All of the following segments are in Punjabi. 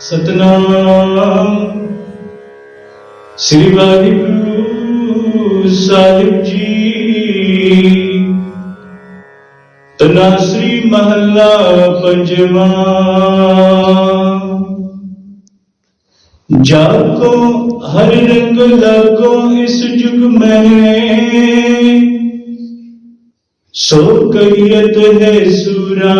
ਸਤਨਾਮ। ਸ੍ਰੀ ਵਾਹਿਗੁਰੂ ਸਾਹਿਬ ਜੀ। ਤਨਾ ਸ੍ਰੀ ਮਹੱਲਾ ਪੰਜਵਾਂ। ਜਾਕੋ ਹਰ ਰੰਗ ਲਾਗੋ ਇਸ ਜੁਗ में ਸੋ ਕਹੀਤ ਹੈ ਸੂਰਾ।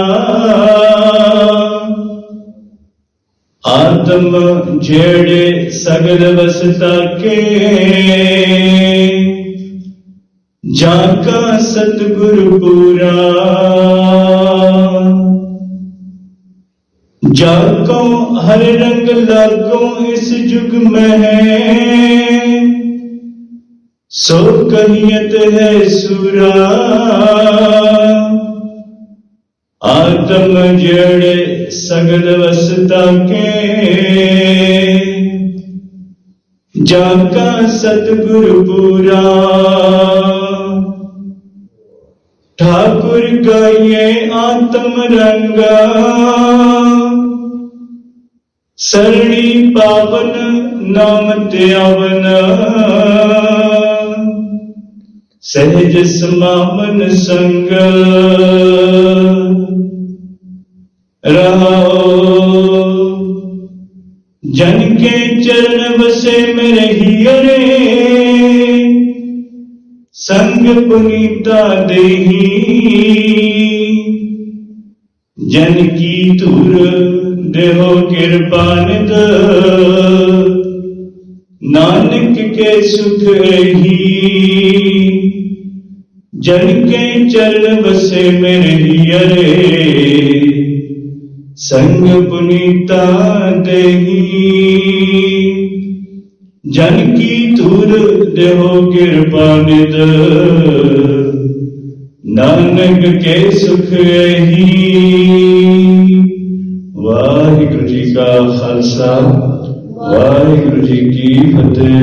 ਆਤਮ ਜਿਹੜੇ ਸਗਲ ਵਸਤਾ ਕੇ। ਜਾ ਕਾ ਸਤਿਗੁਰ ਪੂਰਾ। ਜਾ ਕੋ ਹਰ ਰੰਗ ਲਾਗੋ ਇਸ ਜੁਗ ਮਹਿ। ਸੋ ਕਹੀਤ ਹੈ ਸੂਰਾ। ਆਤਮ ਜਿਹੜੇ ਸਗਲ ਵਸਤਾ ਕੇ। ਜਾ ਕਾ ਸਤਿਗੁਰ ਪੂਰਾ। ਠਾਕੁਰ ਗਾਈਏ ਆਤਮ ਰੰਗਾ। ਸਰਣੀ ਪਾਵਨ ਨਾਮ ਧਿਆਵਨ। ਸਹਿਜ ਸਮਾਵਨ ਸੰਗ ਰਹਾਓ। ਜਨ ਕੇ ਚਰਨ ਵਸੇ ਮੇਰੇ ਹੀਰੇ। ਸੰਗ ਪੁਨੀਤਾ ਦੇਹੀ। ਜਨ ਕੀ ਧੁਰ ਦੇਹੋ ਕਿਰਪਾਨਿਤ ਨਾਨਕ ਕੇ ਸੁਖ ਰਹੀ। ਜਨ ਕੇ ਚਰਨ ਵਸੇ ਮੇਰੇ ਹੀਰੇ। ਸੰਗ ਪੁਨੀਤਾ ਦੇਹੀ ਜਨ ਕੀ ਧੁਰ ਦੇਹੋ ਕਿਰਪਾਨਿਤ ਨਾਨਕ ਕੇ ਸੁਖ ਰਹੀ ਵਾਹਿਗੁਰੂ ਜੀ ਕਾ ਖਾਲਸਾ, ਵਾਹਿਗੁਰੂ ਜੀ ਕੀ ਫਤਿਹ।